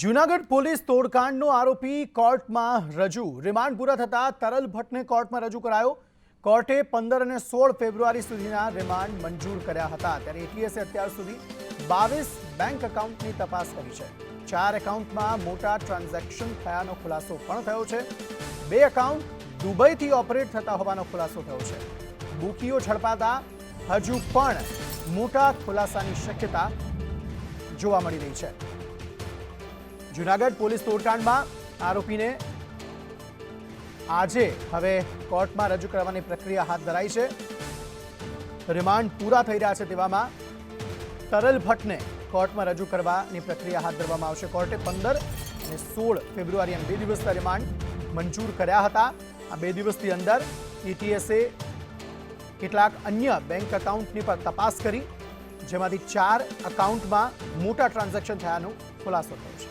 Junagadh police તોડકાંડનો આરોપી કોર્ટમાં રજૂ. રિમાન્ડ પૂરા થતા તરલ ભટ્ટને કોર્ટમાં રજૂ કરાયો. કોર્ટે પંદર અને સોળ ફેબ્રુઆરી સુધીના રિમાન્ડ મંજૂર કર્યા હતા. ત્યારે એટીએસે અત્યાર સુધી બાવીસ બેંક એકાઉન્ટની તપાસ કરી છે. ચાર એકાઉન્ટમાં મોટા ટ્રાન્ઝેક્શન થયાનો ખુલાસો પણ થયો છે. બે એકાઉન્ટ દુબઈથી ઓપરેટ થતા હોવાનો ખુલાસો થયો છે. બુકીઓ ઝડપાતા હજુ પણ મોટા ખુલાસાની શક્યતા જોવા મળી રહી છે. જુનાગઢ પોલીસ તોડકાંડમાં આરોપીને આજે હવે કોર્ટમાં રજૂ કરવાની પ્રક્રિયા હાથ ધરાઈ છે. રિમાન્ડ પૂરા થઈ રહ્યા છે તેવામાં તરલ ભટ્ટને કોર્ટમાં રજૂ કરવાની પ્રક્રિયા હાથ ધરવામાં આવશે. કોર્ટે પંદર અને સોળ ફેબ્રુઆરી એમ બે દિવસના રિમાન્ડ મંજૂર કર્યા હતા. આ બે દિવસની અંદર ઈટીએસે કેટલાક અન્ય બેંક એકાઉન્ટની પર તપાસ કરી, જેમાંથી ચાર એકાઉન્ટમાં મોટા ટ્રાન્ઝેક્શન થયાનો ખુલાસો થયો છે.